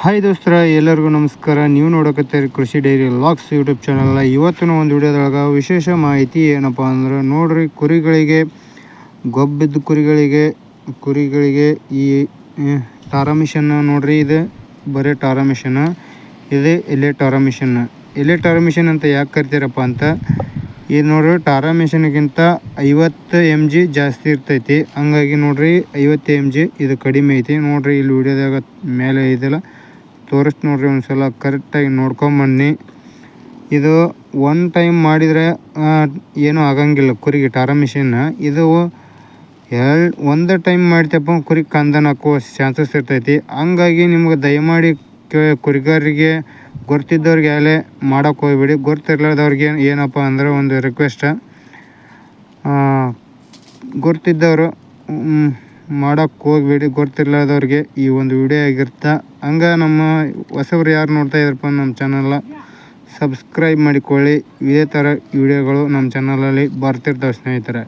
Hi ದೋಸ್ತರ, ಎಲ್ಲರಿಗೂ ನಮಸ್ಕಾರ. ನೀವು ನೋಡಕತ್ತೀರಿ ಕೃಷಿ ಡೈರಿ ಲಾಕ್ಸ್ ಯೂಟ್ಯೂಬ್ ಚಾನಲ್ ಇವತ್ತಿನ ಒಂದು ವಿಡಿಯೋದೊಳಗೆ ವಿಶೇಷ ಮಾಹಿತಿ ಏನಪ್ಪ ಅಂದ್ರೆ, ನೋಡ್ರಿ ಕುರಿಗಳಿಗೆ ಗೊಬ್ಬಿದ್ದ ಕುರಿಗಳಿಗೆ ಕುರಿಗಳಿಗೆ ಈ ಟಾರಾ ಮಿಷನ್ ನೋಡ್ರಿ, ಇದು ಬರೀ ಟಾರಾ ಮಿಷನ್, ಇದು ಎಲೆ ಟಾರಾ ಮಿಷನ್. ಎಲೆ ಟಾರಾ ಮಿಷನ್ ಅಂತ ಯಾಕೆ ಕರಿತೀರಪ್ಪ ಅಂತ ಇದು ನೋಡ್ರಿ ಟಾರಾ ಮಿಷನ್ಗಿಂತ ಐವತ್ತು ಎಂ ಜಿ ಜಾಸ್ತಿ ಇರ್ತೈತಿ. ಹಂಗಾಗಿ ನೋಡ್ರಿ ಐವತ್ತು ಎಂ ಜಿ ಇದು ಕಡಿಮೆ ಐತಿ. ನೋಡ್ರಿ ಇಲ್ಲಿ ವಿಡಿಯೋದಾಗ ಮೇಲೆ ಇದೆಲ್ಲ ತೋರಿಸ್ ನೋಡ್ರಿ ಒಂದ್ಸಲ ಕರೆಕ್ಟಾಗಿ ನೋಡ್ಕೊಂಬನ್ನಿ ಇದು ಒನ್ ಟೈಮ್ ಮಾಡಿದರೆ ಏನೂ ಆಗಂಗಿಲ್ಲ ಕುರಿಗೆ ಟಾರ ಮಿಷಿನ್ ಇದು ಎರಡು, ಒಂದು ಟೈಮ್ ಮಾಡ್ತಪ್ಪ ಕುರಿ ಕಂದನ ಹಾಕುವ ಚಾನ್ಸಸ್ ಇರ್ತೈತಿ. ಹಂಗಾಗಿ ನಿಮ್ಗೆ ದಯಮಾಡಿ ಕುರಿಗಾರರಿಗೆ ಗೊತ್ತಿದ್ದವ್ರಿಗೆ ಯಾಲೇ ಮಾಡೋಕೆ ಹೋಗ್ಬೇಡಿ. ಗೊತ್ತಿರ್ಲಾರ್ದವ್ರಿಗೆ ಏನಪ್ಪ ಅಂದ್ರೆ ಒಂದು ರಿಕ್ವೆಸ್ಟ್ ಗೊತ್ತಿದ್ದವರು ಮಾಡೋಕ್ಕೆ ಹೋಗ್ಬೇಡಿ ಗೊತ್ತಿಲ್ಲದವ್ರಿಗೆ ಈ ಒಂದು ವಿಡಿಯೋ ಆಗಿರ್ತಾ. ಹಂಗೆ ನಮ್ಮ ಹೊಸಬ್ರು ಯಾರು ನೋಡ್ತಾ ಇದ್ರಪ್ಪ ನಮ್ಮ ಚಾನಲ್ನ ಸಬ್ಸ್ಕ್ರೈಬ್ ಮಾಡಿಕೊಳ್ಳಿ. ಇದೇ ಥರ ವಿಡಿಯೋಗಳು ನಮ್ಮ ಚಾನಲಲ್ಲಿ ಬರ್ತಿರ್ತಾವೆ ಸ್ನೇಹಿತರೆ.